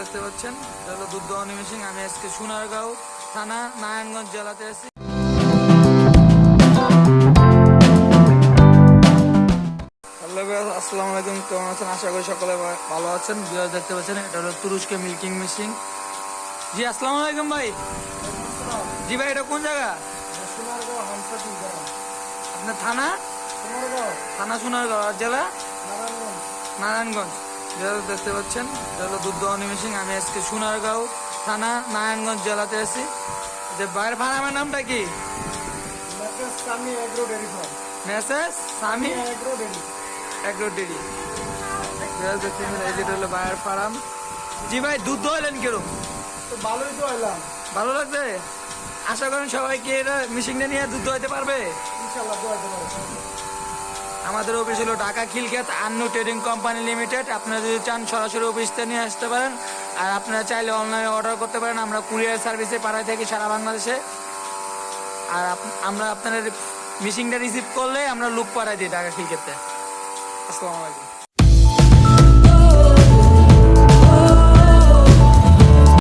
দেখতে পাচ্ছেন এটা হলো দুধ দহনী মেশিন আমি আজকে সোনারগাঁও থানা নারায়ণগঞ্জ জেলাতে আছি। আসসালামু আলাইকুম। কেমন আছেন? আশা করি সকলে ভালো আছেন। বিয়ার দেখতে পাচ্ছেন এটা হলো তুরস্কে মিল্কিং মেশিন। জি আসসালামু আলাইকুম ভাই। জি ভাই এটা কোন জায়গা? আপনার থানা? থানা সোনারগাঁও। আর জেলা? নারায়ণগঞ্জ। নারায়ণগঞ্জ দেখতে পাচ্ছেন এটা হলো দুধ দহনী মেশিন আমি আজকে সোনারগাঁও থানা নারায়ণগঞ্জ জেলাতে আছি। যে বাইরের ফার্মের নামটা কি? মেসেজ স্বামী এগ্রো ডেরি যেটা এই যেটা হলো বায়ার ফার্ম। জি ভাই দুধ দোয়ালেন কিরম ভালোই তো এলাম ভালো লাগছে? আশা করেন সবাই কি এটা মেশিনটা নিয়ে দুধ দোয়াইতে পারবে? ইনশাল্লাহ দোয়া দেবো আমাদের অফিস হলো Dhaka Khilkhet Annu trading company limited. আপনারা যদি চান, সরাসরি অফিসতে নিয়ে আসতে পারেন। আর আপনারা চাইলে অনলাইনে অর্ডার করতে পারেন। আমরা কুরিয়ার সার্ভিসে পাঠাই থাকি সারা বাংলাদেশে। আর আমরা আপনাদের মিশিংটা রিসিভ করলে আমরা লুক পাঠাই দিই ঢাকা খিলক্ষেতে। আসসালামু আলাইকুম।